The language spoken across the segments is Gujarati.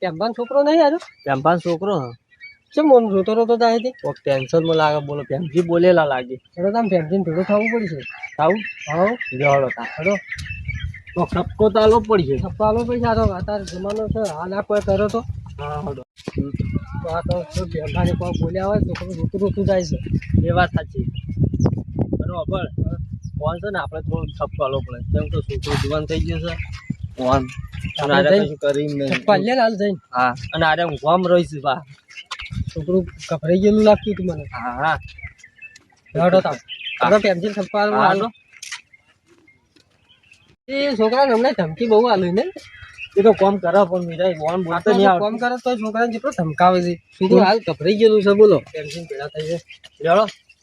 પેમ્પાન છોકરો નહીં આવ્યો? પેમ્પાન છોકરો કેમ મોમ જોતો જાય છે કોક ટેન્શનમાં લાગે બોલો પેમજી બોલેલા લાગે. એટલે તમે પેમ્પીને ભેગું થવું પડશે આવું હા. જવાડો તા. હડો. તો ખપકો તાલો પડશે સપ્પાલો પૈસા તો અત્યારે જમાનો છે. હાલ આ કોઈ કરો તો. હા હડો. તો આ તો શું પેમ્પાને કોઈ બોલ્યા હોય તો કોઈ રોતું રોતું જાય છે. એ વાત સાચી. બરોબર. ફોન છે ને આપણે થોડું સપકો આલો પડે. કેમ કે છોકરો જુવાન થઈ ગયો છે. ફોન. પલ્લે લાલ જઈને. હા અને આરે ઊંઘવામાં રહીશ બા. છોકરું કપરાઈ ગયેલું લાગતું હતું મને. હા હા. હડો તાર હડો પેન્સિલ હા, હાલો એ છોકરાને હમણાં ધમકી બહુ આલી ને. એ તો કોમ કરો પણ મીરા કોમ બોલતો નહીં કામ કરે તો છોકરાને જેટલો ધમકાવે છે. છોકરું હાલ કપરાઈ ગયેલું છે બોલો. પેન્સિલ ભેળા થઈ છે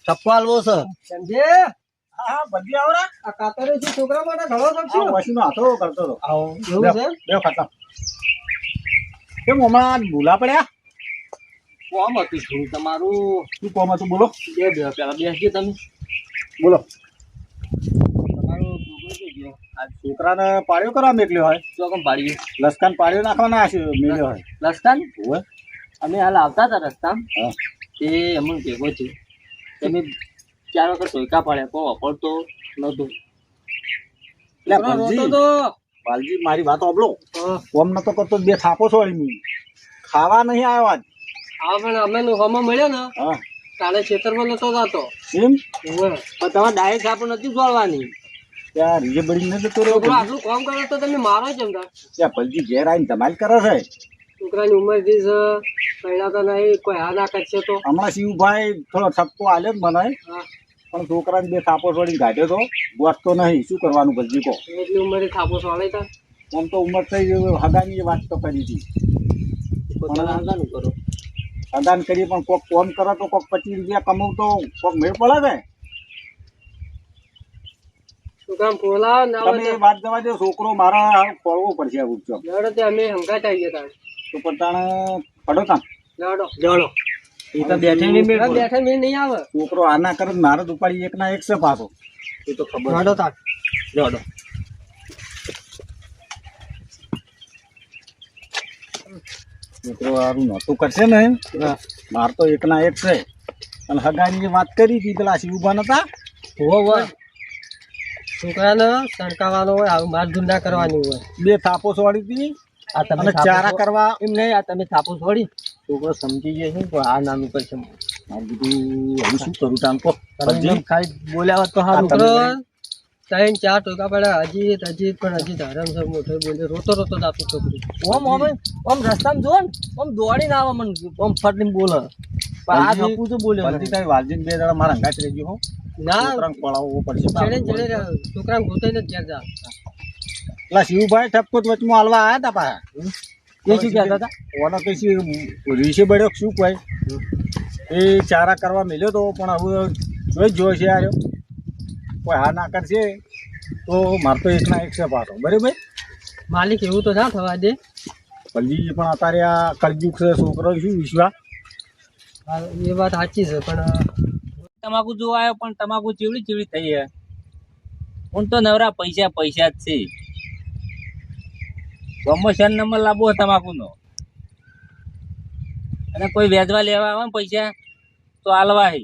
ઠપકો આલવો છે. સમજે હા બધી આવરા આ કાતરે છે છોકરા માટે ઘણો કરશું વસીનો હાથો કરતો હતો. આવો એવું છે? બે ખાતા. કેમ હમણાં ભૂલા પડ્યા? કોમ હતું થોડું તમારું? શું કોમ હતું બોલો. બે બે પેલા બેસજો તમે. બોલો. તમારું છોકરો કઈ ગયો? આ છોકરાને પાડ્યો કરવા મેકલ્યો હોય. ચોકમ પાડ્યું? લસકાન પાડ્યો નાખવાના હશે હોય. રસ્તા હોવે. અમે હાલ આવતા હતા રસ્તા તે અમને ભેગો છે. તમે ચાર વખત સોયકા પાડ્યા કોઈ વાપરતો નતું એટલે મારી વાત હા. કોમ નતો કરતો બે થાપો છો એમ ખાવા નહીં આવ્યો આજ. હા પણ અમે લોકોમાં મળ્યો ને કાલે ખેતરમાં નતો જતો. એમ પણ તમારે ડાયરેક્ટ થાપો નથી જોડવાની ત્યાં રીજે બળી ન જતો આટલું કામ કરે તો તમે મારો જ એમતા ત્યાં ભલજી ઘેર આવીને ધમાલ કરે છે. છોકરાની ઉંમરથી છે પહેલા તો નહીં કોઈ હા ના કરશે તો. હમણાં શિવભાઈ થોડો ઠપકો આલ્યો મને. પણ છોકરાને બે થાપો છોડીને કાઢ્યો તો ગોઠતો નહીં. શું કરવાનું ભલજી કહો એટલી ઉંમરે થાપો સોળે તા? આમ તો ઉંમર થઈ હગાની વાત તો કરી હતી. પોતાના કરો. પણ કોક કોમ કરો તો કોક પચીસ રૂપિયા કમાવ તો કોક મેળ પડે ને? તમે વાત જવા દો છોકરો મારા પડવો પડશે આ ઉચ્ચો લડો તે અમે તો પટાણે પડો કામ લડો. એ તો બેઠે નહીં મેળ. બેઠા નહીં આવે. છોકરો આના કરે તો મારે જ ઉપાડી એક ના એક છે પાછો. એ તો ખબર જડો છોકરો હારું નહોતું કરશે ને માર તો એક ના એક છે. અને હગાની જે વાત કરી હતી પેલા શિવભા નતા? હોવો. હોય છોકરાને સણકાવાનો હોય આવું માર ધૂંડા કરવાની હોય. બે થાપો છોડી હતી આ તમે ચારા કરવા એમ નહીં આ તમે થાપો છોડી. છોકરો સમજી ગયો છે પણ આ નાનું છે. મારે કીધું હવે શું કરું કહો. ખાલી બોલ્યા હોત તો હા છોકરો ત્રણ ચાર ટોકા પડ્યા હજી હજી પણ હજી ધરમ છે મોટો બોલે રોતો રોતો જાતું છોકરી. ઓમ ઓમ ઓમ રસ્તામાં જો ને ઓમ દોડીને આવે મને. ઓમ ફટીને બોલે. પણ આ વાલજી- તો બોલ્યો વાલજી તારી વાલજીને બે દાડા મારા અંગાત રહેજો હો. ના. છોકરાને પડાવવો પડશે ચડે ચડે છોકરાને ગોતાઈને જ ઘેર જા. પેલા શિવભાઈ ઠપકો વચમાં હાલવા આયા તા પાછા. એ શું કહેતા હતા? ઓનો કઈ શું રીશે બળ્યો શું કોઈ? એ ચારા કરવા મેલ્યો તો પણ હવે જોઈ જ જોઈ છે યાર કોઈ હા ના કરશે તો મારે તો એકના એક છે પાછો. બરાબર? માલિક એવું તો ના થવા દે. પલ્લી પણ અત્યારે આ કળજુગ છે છોકરો શું વિશ્વા એ વાત સાચી છે પણ તમાકુ જોવા આવ્યો પણ તમાકુ ચીવડી ચીવડી થઈ હે. હું તો નવરા પૈસા પૈસા જ છે. પ્રમોશન નંબર લાવવો તમાકુનો. અને કોઈ વેચવા લેવા આવે ને પૈસા તો આલવા હે.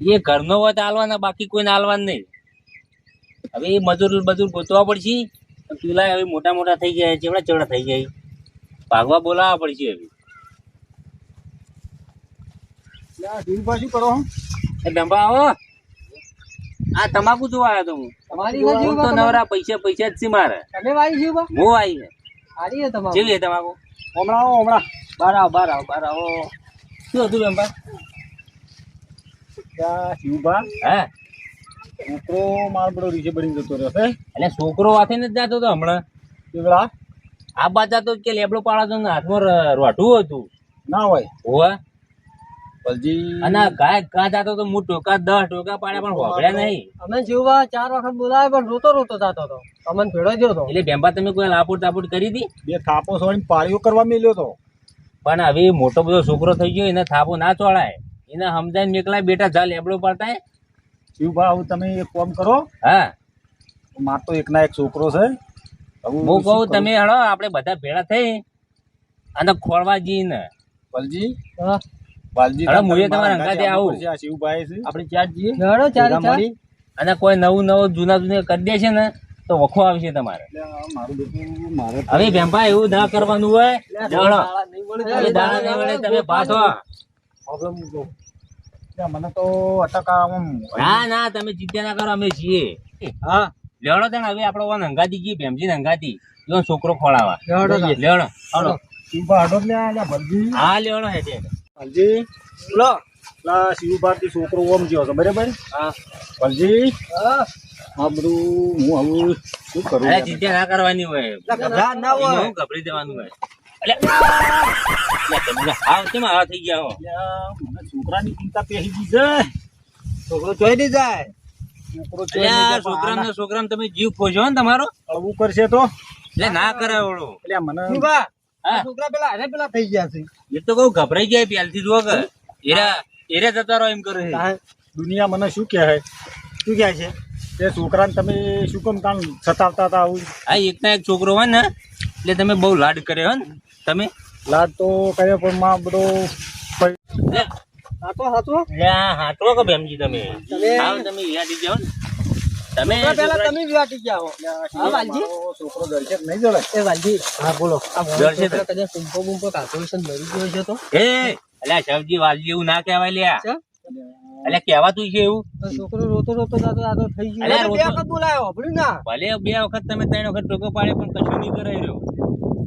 એ ઘરનો હોય તો આલવાના બાકી કોઈને આલવાનું નહીં. હવે એ મજૂર મજૂર ગોતવા પડશે. પેલા હવે મોટા મોટા થઈ ગયા ચેવડા ચેવડા થઈ જાય ભાગવા બોલાવવા પડશે હવે. શિવભાઈ શું કરો ડંબા આવો. આ તમાકુ જોવા આવ્યો તો હું. તમારી હું બાજુ તો નવરા પૈસા પૈસા જ છે મારે તમે વાઈ છે હું આવી છે સારી છે તમાકુ. જેવી છે તમાકુ? હમણાં આવો હમણાં. બાર આવો બાર આવો બાર આવો શું હતું ડંબા ત્યાં શિવભા હે? છોકરો માર બડો રીશે બળીને જતો રહ્યો છે. એટલે છોકરો હાથે ને જ જતો હતો હમણાં? કેવડા આ બાદ જતો કે લેબડો પાડતો ને હાથમાં રોઢું હતું. ના હોય. હોવે. પલજી અને ગાય ગા જતો તો હું ટોકા દસ ટોકા પાડ્યા પણ હોભળ્યા નહીં. અમે જીવવા ચાર વખત બોલાવે પણ રોતો રોતો જતો હતો. અમને ભેળો ગયો હતો. એટલે બેમ્બા તમે કોઈ લાપુટ તાપુટ કરી હતી બે થાપો છોડીને પાળીઓ કરવા મેલ્યો તો. પણ હવે મોટો બધો છોકરો થઈ ગયો એને થાપો ના ચોળાય. એને સમજાય નીકળાય બેટા જા લેબડો પડતા શિવભા હવે તમે એક કોમ કરો. હા. માર તો એકના એક છોકરો છે. હું કહું તમે હળો આપણે બધા ભેળા થઈ અને ખોળવા જઈને. પલજી હા. વાલજી હવે મુએ તમારા અંગાતે અંગાતે આવું. આ શિવભાઈ છે. આપણે ચાર જઈએ. હેડો ચારે ચાર અને કોઈ નવું નવું જૂના જૂના કરી દે છે ને તો વખો આવશે તમારે. હવે ભેંભા એવું ના કરવાનું હોય જાણો નહીં મળે હવે દાણા નહીં વળે તમે પાછો પ્રોબ્લેમ જો એટલે મને તો અટક ના ના તમે ચિંતા ના કરો અમે છીએ. હા. લેણો તને હવે આપણે ઓન હંગાતી ગઈ ભેમજી હંગાતી જો છોકરો ખોળાવા. લેણો હાલો. હા લેવડો હે તે લો. લો શિવ ભારતી છોકરો ઓમ જ્યો છે બરાબર? હા. હાલજી હા. આ બધું હું હવે શું કરું અરે ચિંતા ના કરવાની હોય. ગભરા ના હોય. હું ગભરી દેવાનું હોય? એટલે હાવ કેમ આવા થઈ ગયા હો? મને છોકરાની ચિંતા પેહી ગઈ છે. છોકરો જોઈ નહીં જાય. છોકરો તમે જીવ ખોજો ને તમારો. આના કરશે તો? એટલે ના કરે ઓળો. એટલે મને. છોકરા પેલા અરે પેલા થઈ ગયા છે. એ તો કહું ગભરાઈ જાય પહેલથી જુઓ કે. એરા એરે જતા રહો એમ કરે હા, દુનિયા મને શું કહે શું કહે છે? તે છોકરાને તમે શું કેમ કામ સતાવતા હતા આવું? આ એક ના એક છોકરો હોય ને એટલે તમે બહુ લાડ કર્યો ને. તમે? લાડ તો કરે પણ માં બધો હાથો હાથો? આ હાચવો કે ભેમજી તમે. તમે- યાદ તમે યાદી જાઓ ને. તમે પેલા તમે વ્યાટી ગયા હો. હા વાલજી? છોકરો દર્શક નહીં જળે એ વાલજી હા બોલો. આ કદાચ ટૂંપો બૂંપો કાઢો મરી ગયો છે તો? એ અલ્યા સબજી વાલજી એવું ના કહેવાય લ્યા. અલ્યા કહેવાતું છે એવું. છોકરો રોતો રોતો જાતો જાતો થઈ ગયો. અલ્યા, બે વખત બોલાયો ભર્યું ના. ભલે બે વખત તમે ત્રણ વખત ટોકો પાડે પણ કશું નહીં કરાઈ રહ્યો.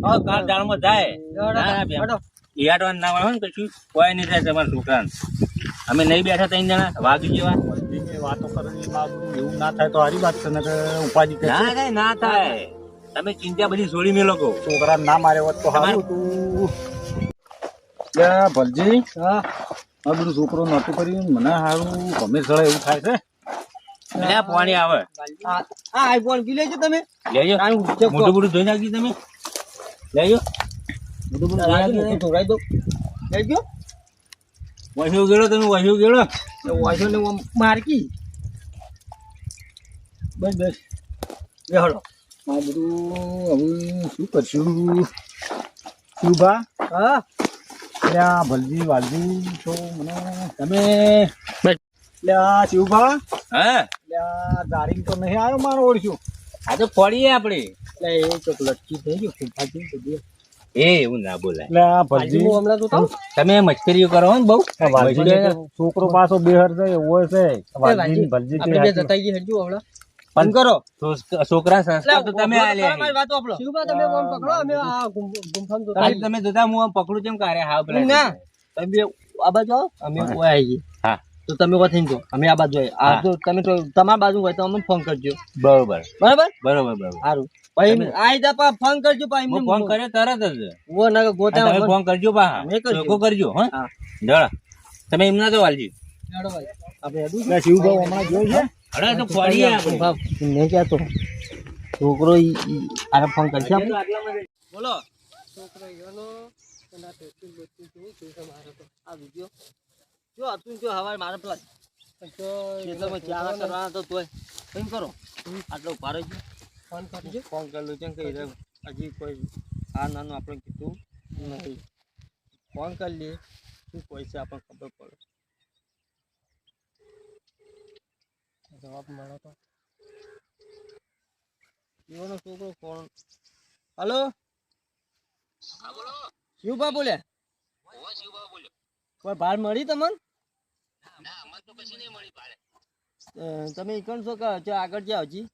હા કાલ દાળમાં જાય. ના, ના. ના હોય ને કશું કોઈ નહીં થાય તમારા છોકરાને. અમે નહીં બેઠા ત્રણ જણા વાગી જેવા. વાતો કરી માં એવું ના થાય તો હારી વાત છે ને કે ઉપાધિ. ના થાય ના થાય. તમે ચિંતા બધી છોડી મેલો કહો. છોકરા ના મારે હોત તો સારું તું. ભલજી હા? આ બધું છોકરો નતું કર્યું મને સારું ગમે સળે એવું થાય છે. અલ્યા પાણી આવે. હા આઈફોન પી લેજો તમે. લેજો આમ check કરો. મોટું મોટું ધોઈ નાખજો તમે. લેજો મોટું મોટું ધોઈ રાજુ, નાખજો મોટું દો લેજો વસ્યું ગેલો તમે વસ્યું ગેલો વાંચો ને આમ મારકી બસ બસ. બે હળો. આ બધું હવે શું કરશું? શુભા? હા? ત્યાં ભલજી વાલજી તો મને. તમે? લ્યા શિવભા હા? લ્યા દારીમ તો નહીં આવ્યો મારો ઓળખ્યો. આ તો પડીએ આપણે એટલે એ ચોક લટકી થઈ ગયું ફાટી બધી. એ એવું ના બોલાય. હમણાં તમે કરો ને બહુ. છોકરો પાછો બેહર છે. એવો હમણાં. કરો. છોકરા સંસ્કાર તો તમે તમે જોતા હું આમ પકડું કેમ કારે હાવ પેલા ના. તમે બે આ બાજુ અમે આવી હા. તો તમે વથીને જો. અમે આ બાજુ. આ હા. તમે તો તમારા બાજુ હોય તો અમને ફોન કરજો. બરોબર. બરાબર? બરોબર બરોબર. સારું પછી આઈ જા પા ફોન કરજો પા હું ફોન કર્યો તરત જ. વો ના ગોતા તમે ફોન કરજો પા મેં કરજો. કરજો હા. હા. તમે એમના તો વાલજી. હેડો ભાઈ. આપણે હેડું લ્યા શિવભાઈ હમણાં જોયું છે? અરે તો પડીએ આપણે. બાપ મેં ક્યાં તો છોકરો આને ફોન કરશે આપણે? બોલો. છોકરો ગયો અને આ ટેસ્ટિંગ બેસ્ટિંગ કેવું થયું તો આ વિડિયો જો હતું જો હવારે મારે પેલા તો ખેતરમાં ચારા કરવાના તો તોય. કેમ કરો. આટલો ભારે છે ફોન કરજો ફોન કરેલું છે કે હજી કોઈ આ નાનું આપણે કીધું નહીં. ફોન કરી લઈએ શું કોઈ છે આપણને ખબર પડે. જવાબ મળે તો. યુવાનો છોકરો કોણ હલો? શિવભા બોલે? કોઈ ભાર મળી તમને? તમે ઈકણ છો કે હજુ આગળ જાઓ હજી?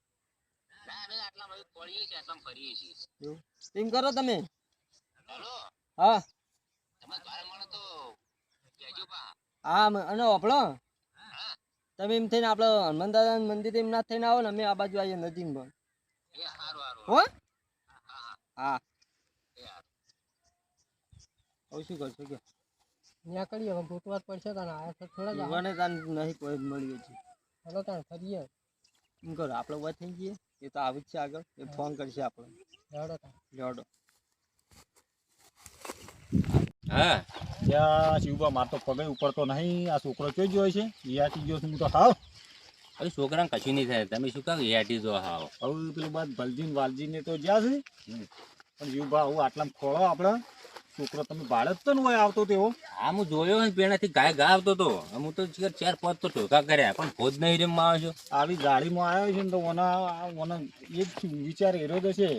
એવું? એમ કરો તમે. હા. હા અને ઓફળો તમે એમ થઈને આપણે હનુમાન દાદા મંદિર એમ ના થઈને આવો ને અમે આ બાજુ આવીએ નજીકમાં. હો? હા હવે શું કરશો કે? ત્યાં કરીએ હવે ગોતવા પડશે તને આ થોડા જ. તાન નહીં કોઈ મળ્યું છે હલો તાણ ફરીએ. એમ કરો આપણે વાત થઈ જઈએ એ તો આવી જ છે આગળ. એ ફોન કરશે આપણે જોડો હા. ત્યાં શિવભા માર તો પગે ઉપર તો નહીં. આ છોકરો ચોઈ ગયો છે? યાથી ગયો છું હું તો હાવ. હવે છોકરાને કશું નહીં થાય. તમે શું કહો હેટી જો હાવ. હવે પેલું બાદ ભલજીન વાલજીને તો જ્યાં છે. પણ શિવબા હું આટલામાં ખોળો આપણે. છોકરો તમે બાળક તો ને હોય આવતો તેવો? હા હું જોયો ને પેણાથી ગાય ગા આવતો હતો હું તો ચાર પાંચ તો ટોકા કર્યા પણ ખોદ નહીં રેમમાં આવ્યો આવી ગાડીમાં આવ્યો છે ને તો ઓના ઓના એ જ વિચાર એરો તો છે.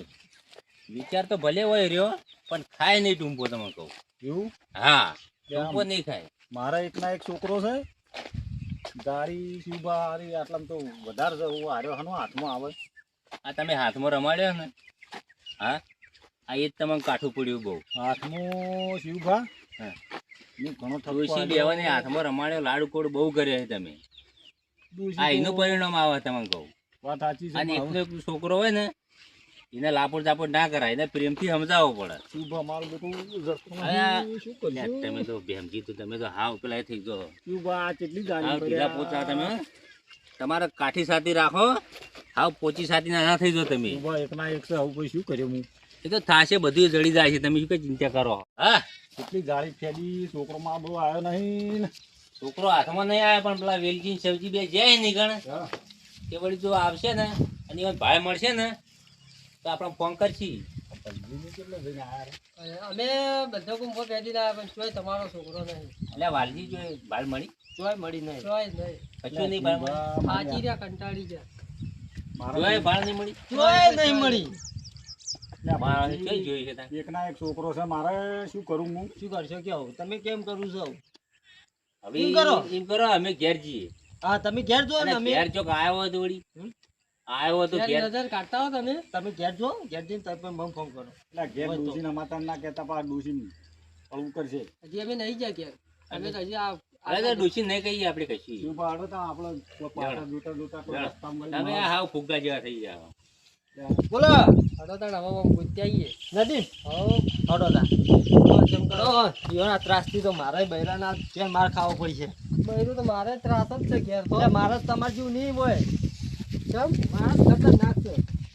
વિચાર તો ભલે હોય રહ્યો પણ ખાય નહીં ટૂંપો તમે કહું. એવું? હા ટૂંપો નહીં ખાય. મારા એકના એક છોકરો છે ગાડી શિવભા હારી આટલા તો વધારે છે હું હાર્યો હાનો હાથમાં આવે. આ તમે હાથમાં રમાડ્યો ને? હા? આ એ જ તમને કાઠું પડ્યું બહુ. હાથમાં શિવભા હા. ઘણો આલ્યો. બેવાને હાથમાં રમાડ્યો લાડુ કોડ બહુ કર્યા છે તમે. આ એનું પરિણામ આવે તમને કહું. વાત સાચી છે અને એકનો એક છોકરો હોય ને એને લાપડ ચાપડ ના કરાય એને પ્રેમથી સમજાવવો પડે. શિવભા મારું. શું કરશું તમે તો ભેમજી તો તમે તો હાવ પેલા થઈ ગયો. શિવભા આ કેટલી ગાડી ઢીલા પોચા તમે તમારે કાઠી સાથી રાખો હાવ પોચી સાથી ના થઈ જાઓ તમે. એકના એક આવું પછી શું કર્યું હું? એ તો થાશે બધું જડી જાય છે. તમે શું કઈ ચિંતા કરો? હા. કેટલી ગાડી ફેરી છોકરો માં બધો આવ્યો નહીં છોકરો હાથમાં નહીં આવે પણ પેલા વેલજી ને સબ્જી બે જાય નહીં ગણ. કે વળી જો આવશે ને અને એમાં ભાઈ મળશે ને તો આપણે ફોન કરશી. અમે બધો કુંભો પહેરી ના પણ તમારો છોકરો નહીં. એટલે વાલજી જો ભાઈ મળી? ચોય મળી નહીં. ચોય નહીં. કશું નહીં ભાઈ મળી? હાજી રહ્યા કંટાળી ગયા. મારા ભાળ નહીં મળી? તોય નહીં મળી. મારા કઈ જોઈ છે તાર? એકના એક છોકરો છે મારે શું કરું હું? શું કરશો કેવો તમે કેમ કરું છો? હવે એમ કરો. એમ કરો અમે ઘેર જઈએ. હા તમે ઘેર જો ને અમે. ઘેર ચોક આવ્યો તો વળી. આવ્યો તો ઘેર નજર કાઢતા હો તમે. તમે ઘેર જો ઘેર જઈને તમે મને ફોન કરો. એટલે ઘેર માતા ના કહેતા પા ડૂસીને પડવું કરશે. હજી અમે નહીં ગયા ક્યાં અમે તો હજી આ અરે તો ડોશી નહીં કહીએ આપણે કશી હાલો તો આપણે પાછા જોતા જોતા કોઈ રસ્તામાં તમે હાવ ફુગ્ગા જેવા થઈ જાવ બોલો. હડો તાણ હવે ગુજ્જે આવીએ નદી હો હડો તા. જેમ કરો યોના ત્રાસથી તો મારે બૈરાના જે માર ખાવો પડશે બૈરું તો મારે ત્રાસ જ છે ઘેર તો. મારે તમારે જેવું નહીં હોય. કેમ? મારા ખતરનાક છે.